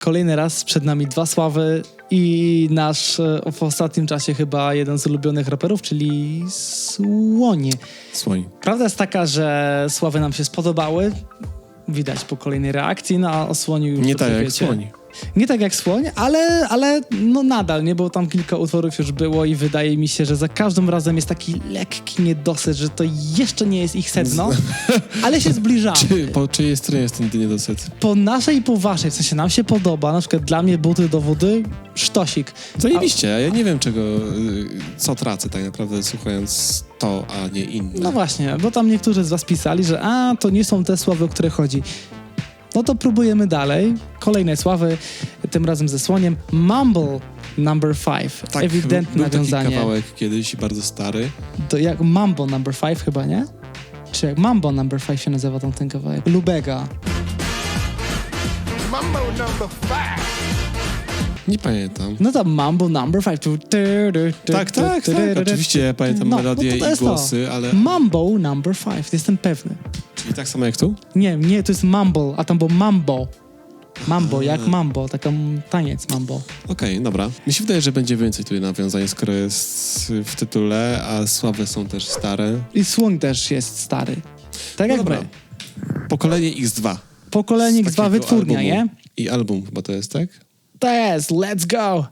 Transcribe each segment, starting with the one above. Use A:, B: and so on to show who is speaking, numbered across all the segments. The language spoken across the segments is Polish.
A: Kolejny raz przed nami dwa sławy i nasz e, w ostatnim czasie chyba jeden z ulubionych raperów, czyli Słonie.
B: Słoń.
A: Prawda jest taka, że sławy nam się spodobały. Widać po kolejnej reakcji, no a o Słoniu już
B: Nie tak jak
A: wiecie.
B: słoń.
A: Nie tak jak Słoń, ale, ale no nadal, nie? Bo tam kilka utworów już było i wydaje mi się, że za każdym razem jest taki lekki niedosyt, że to jeszcze nie jest ich sedno, ale się zbliżamy.
B: Czy, po czyjej stronie jest ten niedosyt?
A: Po naszej i po waszej, w sensie nam się podoba, na przykład dla mnie buty do wody, sztosik.
B: Zajebiście, a ja nie wiem czego, y, co tracę tak naprawdę słuchając to, a nie inne.
A: No właśnie, bo tam niektórzy z was pisali, że a, to nie są te sławy, o które chodzi. No to próbujemy dalej. Kolejne sławy, tym razem ze słoniem. Mumble number 5.
B: tak,
A: Ewidentne
B: był taki
A: nawiązanie.
B: kawałek kiedyś, bardzo stary.
A: To jak Mambo number 5 chyba, nie? Czy jak Mambo number 5 się nazywa tam ten kawałek? Lubega.
C: Mambo number five.
B: Nie pamiętam.
A: No to Mambo number 5.
B: Tak, tak, tak, oczywiście ja pamiętam
A: No,
B: melodię
A: no to
B: i głosy,
A: to.
B: ale...
A: Mambo number 5, jestem pewny.
B: Czyli tak samo jak tu?
A: Nie, nie, to jest mumble, a tam było mambo. Mambo, jak mambo, taka taniec mambo.
B: Okej, dobra. Mi się wydaje, że będzie więcej tutaj nawiązań, skoro jest w tytule, a słabe są też stare.
A: I słoń też jest stary. Tak
B: No
A: jak
B: dobra.
A: my.
B: Pokolenie X2.
A: Pokolenie
B: Z
A: X2
B: takiego
A: wytwórnia,
B: albumu.
A: nie?
B: I album chyba to jest, tak?
A: To jest, let's go!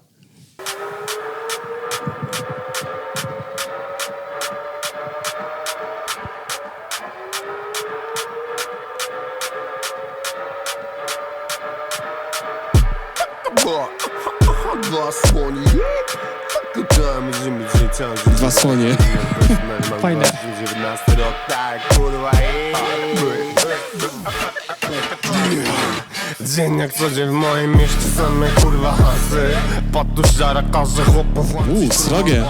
C: Dwa słoni. Życia, że
B: Dwa słonie.
A: Fajne.
C: 19 rok, tak. Dzień jak co dzień w moim mieście same kurwa hasy Patu żara każe chłopów
B: Uuu, srogie.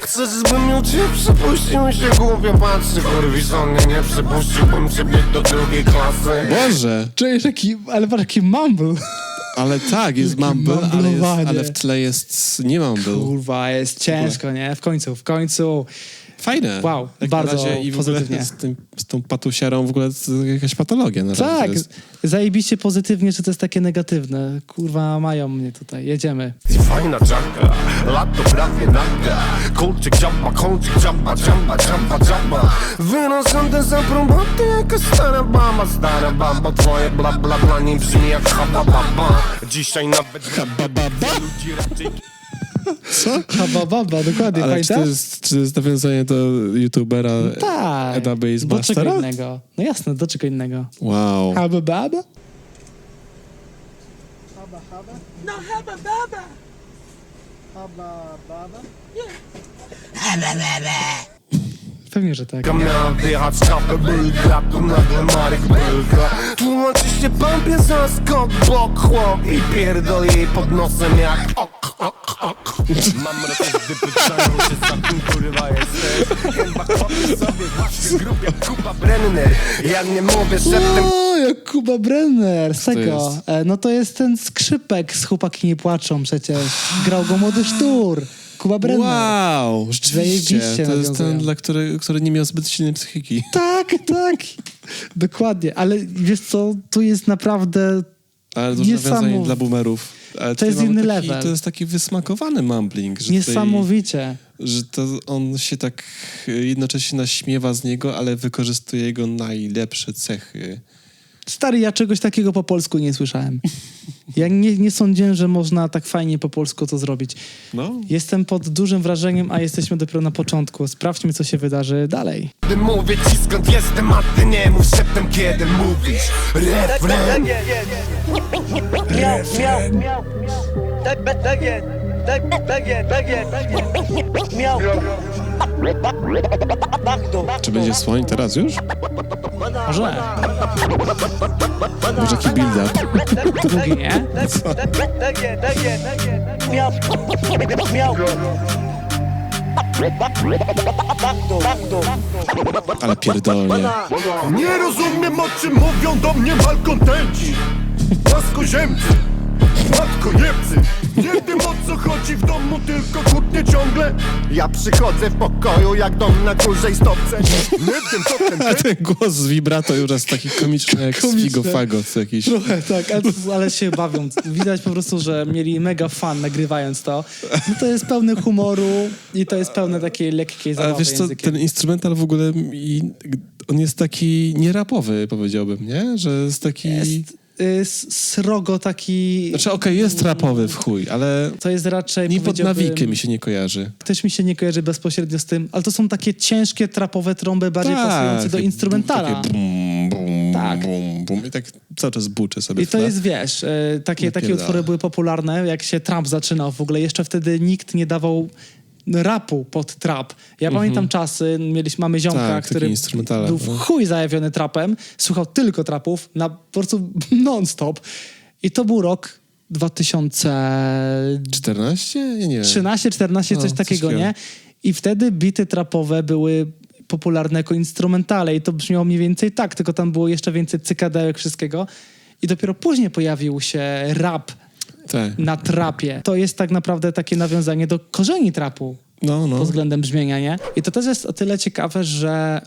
C: Chcesz, żebym ją cię przepuścił się głupio patrzy Kurwisz, on mnie nie przepuściłbym ciebie do drugiej klasy
B: Boże!
A: Czujesz jaki, ale patrz jaki mumble.
B: Ale tak, jest mumble, ale, jest, ale w tle jest nie mumble.
A: Kurwa, jest ciężko, nie? W końcu, w końcu.
B: Fajne.
A: Wow,
B: Jak
A: bardzo
B: i w ogóle
A: pozytywnie.
B: z, tym, z tą patusiarą w ogóle to jakaś patologia na razie
A: Tak,
B: jest.
A: zajebiście pozytywnie, że to jest takie negatywne. Kurwa, mają mnie tutaj, jedziemy.
C: Fajna lato prawie Kolczyk, kolczyk, Wynoszę te zaprobaty jaka stara baba Stara baba, twoje bla bla bla nie brzmi jak Dzisiaj nawet
B: Ba, Co?
A: Haba baba, dokładnie,
B: Ale czy to, jest, czy to jest nawiązanie do youtubera
A: Tak.
B: Eda
A: Do czego innego? No jasne, do czego innego?
B: Wow.
A: Haba baba?
D: No, hubba bubba.
A: Pewnie, że tak.
C: Miała wjechać czapę bylka, tu nagle Marek Bylka Tłumaczy się pampie za skok, bok, chłop I pierdol jej pod nosem jak ok Mam raczej, gdy pytają się za kim kurwa jesteś Chyba chłopcy sobie właśnie grup jak Kuba Brenner Jak nie mówię szeptem
A: O, jak Kuba Brenner, tego.
B: jest?
A: E, No to jest ten skrzypek z Chłopaki nie płaczą przecież. Grał go młody sztur. Kuba Brenner.
B: Wow, rzeczywiście.
A: Zajebiście
B: To jest ten, dla który, który nie miał zbyt silnej psychiki.
A: Tak, tak. Dokładnie, ale wiesz co, tu jest naprawdę
B: Ale dużo nawiązań
A: Niesamów-
B: dla boomerów. Ale tutaj
A: jest inny
B: taki,
A: level.
B: To jest taki wysmakowany mumbling, że, tutaj,
A: niesamowicie.
B: że to on się tak jednocześnie naśmiewa z niego, ale wykorzystuje jego najlepsze cechy.
A: Stary, ja czegoś takiego po polsku nie słyszałem. Ja nie, nie sądziłem, że można tak fajnie po polsku to zrobić.
B: No,
A: Jestem pod dużym wrażeniem, a jesteśmy dopiero na początku. Sprawdźmy, co się wydarzy dalej.
C: Gdy mówię ci skąd jestem, a ty nie mów szeptem kiedy mówisz Refren
D: Miał, miał, miał. Tak, tak, tak jest. Tak, tak jest, tak jest, tak jest. Miał. Bagdo.
B: czy będzie słoń teraz już?
A: Może.
B: Może jaki build-up?
A: Drugi, nie?
D: Tak, tak, tak jest, tak jest, tak jest. Miał. Miał. Bagdo, bagdo.
B: Ale pierdolnie.
C: Nie rozumiem o czym mówią do mnie malkontenci Płaskoziemcy tylko jebcy Nie wiem o co chodzi w domu, tylko kłótnie ciągle Ja przychodzę w pokoju jak dom na dużej stopce Nie wiem co ten
B: A ten głos z vibrato już jest taki komiczny jak z
A: Komiczny.
B: Figo Fagot jakiś.
A: Trochę tak, ale, ale się bawią. Widać po prostu, że mieli mega fan nagrywając to. No to jest pełny humoru i to jest pełne takiej lekkiej zabawy
B: Ale wiesz co,
A: językiem.
B: ten instrumental w ogóle i, on jest taki nierapowy, powiedziałbym, nie? Że jest taki...
A: Jest y, srogo taki...
B: Znaczy okej, jest rapowy w chuj, ale
A: To jest raczej,
B: ni pod
A: powiedziałbym,
B: nawikiem mi się nie kojarzy.
A: Też mi się nie kojarzy bezpośrednio z tym, ale to są takie ciężkie, trapowe trąby, bardziej pasujące do
B: takie
A: instrumentala.
B: Takie bum, bum,
A: Tak.
B: bum, bum. I tak cały czas buczę sobie
A: I to
B: tle.
A: jest, wiesz, e, takie, takie
B: Napierdala.
A: utwory były popularne, jak się trap zaczynał w ogóle. Jeszcze wtedy nikt nie dawał rapu pod trap. Ja pamiętam czasy, mieliśmy, mamy ziomka,
B: Mhm. Tak,
A: który był w
B: no.
A: chuj zajawiony trapem, słuchał tylko trapów, na po prostu non-stop. I to był rok 2013,
B: 14? Ja nie wiem.
A: 14,
B: No,
A: coś
B: coś
A: takiego,
B: takiego.
A: nie? I wtedy bity trapowe były popularne jako instrumentale i to brzmiało mniej więcej tak, tylko tam było jeszcze więcej cykadełek, wszystkiego. I dopiero później pojawił się rap
B: Tak.
A: na trapie. To jest tak naprawdę takie nawiązanie do korzeni trapu
B: No, no.
A: pod względem brzmienia, nie? I to też jest o tyle ciekawe, że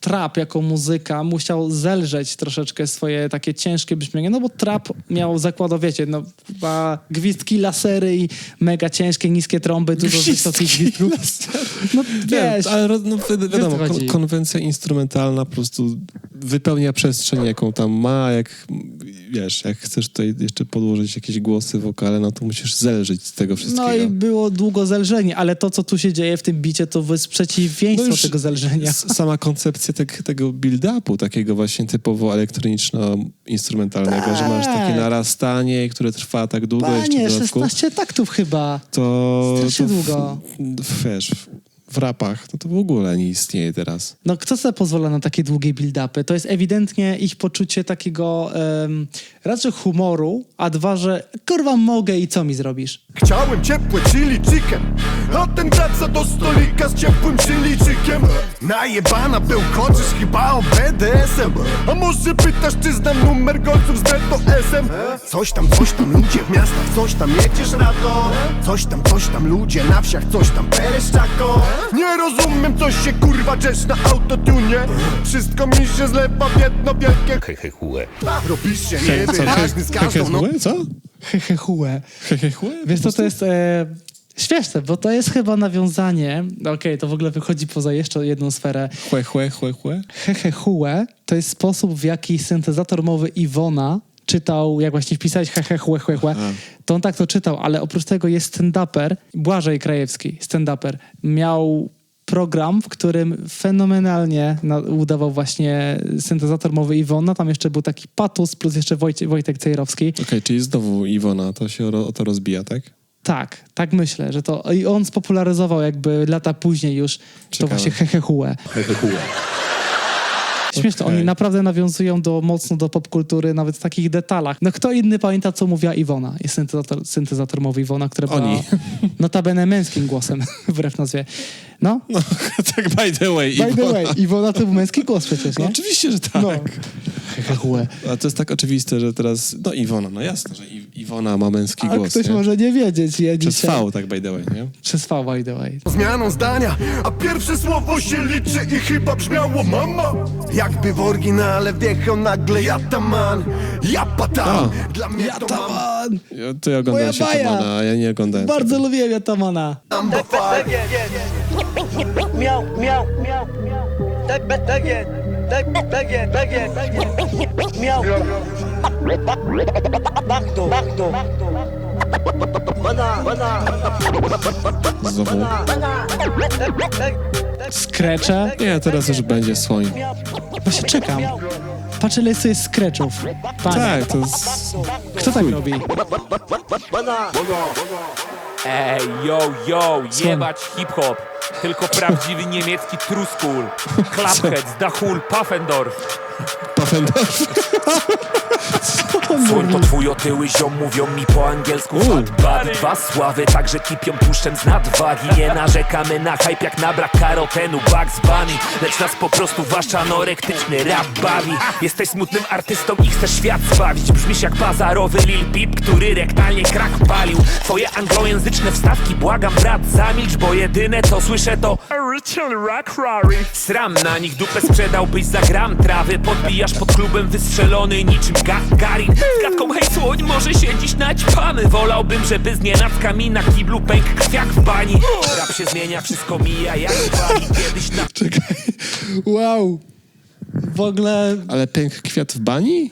A: trap jako muzyka musiał zelżeć troszeczkę swoje takie ciężkie brzmienie, no bo trap miał zakłado, wiecie, no chyba gwizdki, lasery i mega ciężkie, niskie trąby, dużo wysokich gwizdków. No wiesz,
B: ale ro- no, wi- wiadomo, kon- konwencja instrumentalna po prostu wypełnia przestrzeń, jaką tam ma. Jak wiesz, jak chcesz tutaj jeszcze podłożyć jakieś głosy, wokale, no to musisz zelżyć z tego wszystkiego.
A: no i było długo zelżenie, ale to, co tu się dzieje w tym bicie, to jest przeciwieństwo
B: No
A: tego zelżenia.
B: Sama koncepcja tak, tego build-upu, takiego właśnie typowo elektroniczno-instrumentalnego, że masz takie
A: Tak.
B: narastanie, które trwa tak długo jeszcze
A: Panie,
B: w dodatku,
A: 16 taktów chyba.
B: to,
A: strasznie
B: to
A: długo.
B: W, wiesz, w rapach no to w ogóle nie istnieje teraz.
A: No kto sobie pozwala na takie długie build-upy? To jest ewidentnie ich poczucie takiego em, raczej humoru, a dwa, że kurwa mogę i co mi zrobisz?
C: Chciałem ciepłe chili chicken A ten wraca do stolika z ciepłym chiliczykiem Najebana był koczysz chyba o BDSM A może pytasz czy znam numer golców z BTS-em Coś tam, coś tam ludzie w miastach, coś tam jedziesz rato Coś tam, coś tam ludzie na wsiach, coś tam pereszczako Nie rozumiem co się kurwa drzesz na autotunie Wszystko mi się zlewa w jedno wielkie Hehehue Robisz się niewyraźny z każdą no?
B: Co?
A: Hehechue.
B: Hehechue?
A: Wiesz co, to jest e, śmieszne, bo to jest chyba nawiązanie, no okej, to w ogóle wychodzi poza jeszcze jedną sferę.
B: Chue, chue, chue, chue?
A: Hehechue to jest sposób, w jaki syntezator mowy Iwona czytał, jak właśnie wpisałeś hehe, chue, chue, chue, to on tak to czytał, ale oprócz tego jest stand-uper, Błażej Krajewski, stand-uper, miał program, w którym fenomenalnie na, udawał właśnie syntezator mowy Iwona, tam jeszcze był taki Patus plus jeszcze Wojtek Cejrowski.
B: Okej, czyli znowu Iwona, to się o, to rozbija, tak?
A: Tak, tak myślę, że to i on spopularyzował jakby lata później już to
B: Ciekawe.
A: właśnie hehehue. Śmieszne,
B: Okej.
A: oni naprawdę nawiązują do, mocno do popkultury, nawet w takich detalach. No kto inny pamięta, co mówiła Iwona? Jest syntezator, syntezator mowy Iwona, która była
B: Oni.
A: notabene męskim głosem, wbrew nazwie. No,
B: No, tak by the way.
A: by the
B: Iwona.
A: way, Iwona to był męski głos przecież,
B: No,
A: nie?
B: oczywiście, że tak.
A: No.
B: A to jest tak oczywiste, że teraz, no Iwona, no jasne, że I, Iwona ma męski
A: A
B: głos,
A: ktoś
B: nie?
A: może nie wiedzieć, ja
B: Przez
A: dzisiaj...
B: V, tak by the way, nie?
A: Przez V, by the way.
C: zmianą zdania A pierwsze słowo się liczy i chyba brzmiało mama Jakby w oryginale wjechał nagle Jataman Japatam Dla mnie to mama
B: Ja, to ja oglądałem
A: Moja
B: się
A: baja.
B: Tumana, a ja nie oglądałem.
A: Bardzo lubię Jatamana.
C: number
D: Tak, tak
C: five
D: jest. Miał, miał, miał. Tak, tak, tak jest. Tak, tak jest, tak jest, tak jest. Miał. Bakto, bakto. Bana, bana,
B: Znowu.
A: Skrecze.
B: Nie, teraz już będzie swoim.
A: Właśnie czekam. Patrz, ile jest skretchów. Panie,
B: Tak, to jest...
A: kto tak robi?
E: Ej, yo, yo, jebać hip-hop. Tylko prawdziwy niemiecki truskul. Klaphead, Dachul, Pfaffendorf.
B: Pfaffendorf.
E: Słoń to twój otyły ziom mówią mi po angielsku. Fat body, dwa sławy, także kipią tłuszczem z nadwagi. Nie narzekamy na hype jak na brak karotenu. Bugs Bunny, lecz nas po prostu wasz anorektyczny rap bawi. Jesteś smutnym artystą i chcesz świat zbawić. Brzmisz jak bazarowy Lil Peep, który rektalnie krak palił. Twoje anglojęzyczne wstawki, błagam brat zamilcz Bo jedyne co słyszę to Original Rock Rory. Sram na nich, dupę sprzedałbyś za gram trawy. Podbijasz pod klubem wystrzelony niczym Gagarin Z gadką hej słoń, może siedzisz naćpany Wolałbym, żeby z nienacka mi na kiblu pęk krwiak w bani Rap się zmienia, wszystko mija jak wali Kiedyś na
B: Czekaj. Wow.
A: W ogóle
B: Ale pęk kwiat w bani?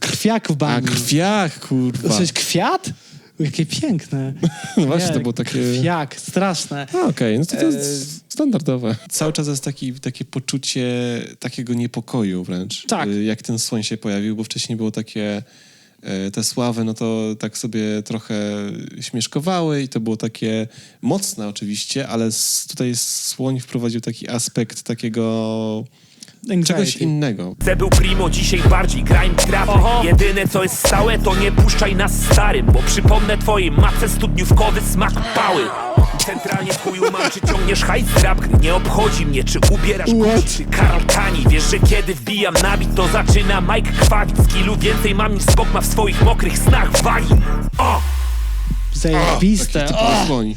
A: krwiak w
B: A
A: bani.
B: krwiak, kurwa.
A: Coś kwiat? Jakie piękne.
B: No właśnie, to było takie...
A: Kwiak, straszne.
B: Okej, no to, to
A: E,
B: jest standardowe. Cały czas jest taki, takie poczucie takiego niepokoju wręcz.
A: Tak.
B: y, Jak ten słoń się pojawił, bo wcześniej było takie... e, Te sławy, no to tak sobie trochę śmieszkowały i to było takie mocne oczywiście, ale tutaj słoń wprowadził taki aspekt takiego czegoś
A: Anxiety.
B: innego.
E: C był primo, dzisiaj bardziej grime trapy Jedyne co jest stałe to nie puszczaj nas starym Bo przypomnę twojej matce studniówkowy smak pały Centralnie w chuju mam, czy ciągniesz hajs rap gry Nie obchodzi mnie, czy ubierasz Gucci, czy Karl Kani Wiesz, że kiedy wbijam nabit, to zaczyna Mike krwawić Skillu więcej mam niż Spok ma w swoich mokrych snach wagi O!
A: Zajebiste.
B: Taki
A: O,
B: typowy słoń.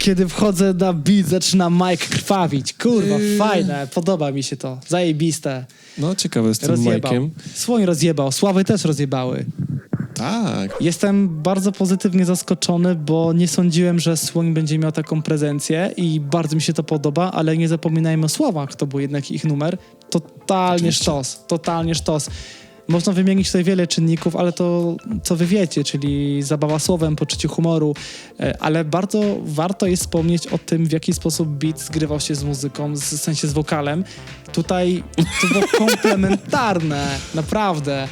A: Kiedy wchodzę na beat, zaczyna Mike krwawić. Kurwa,
B: Yy.
A: fajne. Podoba mi się to. Zajebiste.
B: No ciekawe z tym
A: Rozjebał.
B: Majkiem.
A: Słoń rozjebał. Sławy też rozjebały.
B: Tak.
A: Jestem bardzo pozytywnie zaskoczony, bo nie sądziłem, że Słoń będzie miał taką prezencję i bardzo mi się to podoba, ale nie zapominajmy o słowach, to był jednak ich numer. Totalnie
B: Oczywiście.
A: sztos, totalnie sztos. Można wymienić tutaj wiele czynników, ale to co wy wiecie, czyli zabawa słowem, poczucie humoru, e, ale bardzo warto jest wspomnieć o tym, w jaki sposób beat zgrywał się z muzyką, w sensie z wokalem. Tutaj to było komplementarne, naprawdę.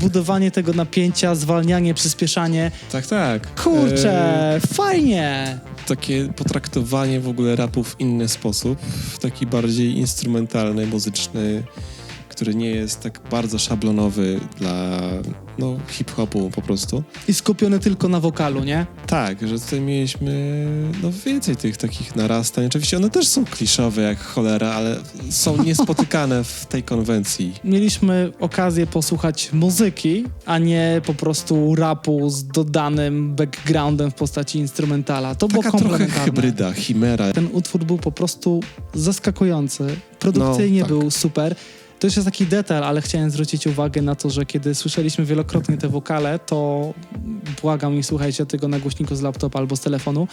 A: Budowanie tego napięcia, zwalnianie, przyspieszanie.
B: Tak, tak.
A: Kurczę,
B: E,
A: fajnie!
B: takie potraktowanie w ogóle rapu w inny sposób, w taki bardziej instrumentalny, muzyczny, który nie jest tak bardzo szablonowy dla no, hip-hopu po prostu.
A: I skupiony tylko na wokalu, nie?
B: Tak, że tutaj mieliśmy no, więcej tych takich narastań. Oczywiście one też są kliszowe jak cholera, ale są niespotykane w tej konwencji.
A: Mieliśmy okazję posłuchać muzyki, a nie po prostu rapu z dodanym backgroundem w postaci instrumentala. To było
B: Taka trochę
A: komplementarne.
B: hybryda, chimera.
A: Ten utwór był po prostu zaskakujący. Produkcyjnie
B: No, tak.
A: był super. To już jest taki detal, ale chciałem zwrócić uwagę na to, że kiedy słyszeliśmy wielokrotnie te wokale, to błagam, nie słuchajcie tego na głośniku z laptopa albo z telefonu,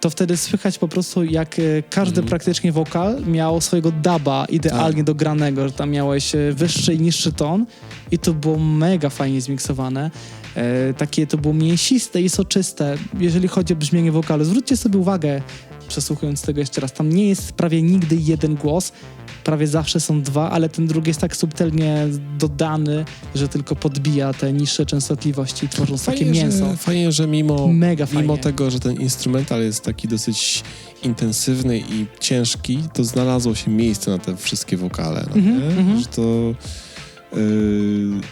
A: to wtedy słychać po prostu, jak e, każdy
B: Mhm.
A: praktycznie wokal miał swojego duba idealnie
B: Tak.
A: dogranego, że tam miałeś e, wyższy i niższy ton i to było mega fajnie zmiksowane. E, takie to było mięsiste i soczyste, jeżeli chodzi o brzmienie wokalu. Zwróćcie sobie uwagę, przesłuchując tego jeszcze raz, tam nie jest prawie nigdy jeden głos, prawie zawsze są dwa, ale ten drugi jest tak subtelnie dodany, że tylko podbija te niższe częstotliwości, tworząc takie mięso.
B: Że, fajnie, że mimo,
A: Mega fajnie.
B: mimo tego, że ten instrumental jest taki dosyć intensywny i ciężki, to znalazło się miejsce na te wszystkie wokale. No,
A: Mhm,
B: nie?
A: mhm.
B: Że to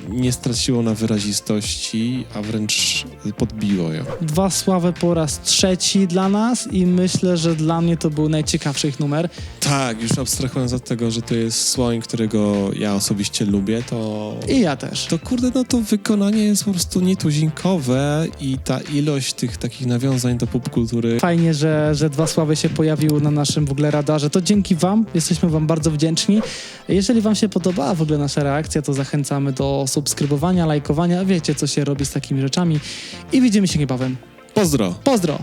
B: nie straciło na wyrazistości, a wręcz podbiło ją.
A: Dwa sławy po raz trzeci dla nas i myślę, że dla mnie to był najciekawszy ich numer.
B: Tak, już abstrahując od tego, że to jest słoń, którego ja osobiście lubię, to...
A: I ja też.
B: To kurde, no to wykonanie jest po prostu nietuzinkowe i ta ilość tych takich nawiązań do popkultury
A: Fajnie, że, że dwa sławy się pojawiły na naszym w ogóle radarze. To dzięki Wam, jesteśmy Wam bardzo wdzięczni. Jeżeli Wam się podobała w ogóle nasza reakcja, to zachęcamy do subskrybowania, lajkowania. Wiecie, co się robi z takimi rzeczami. I widzimy się niebawem.
B: Pozdro!
A: Pozdro!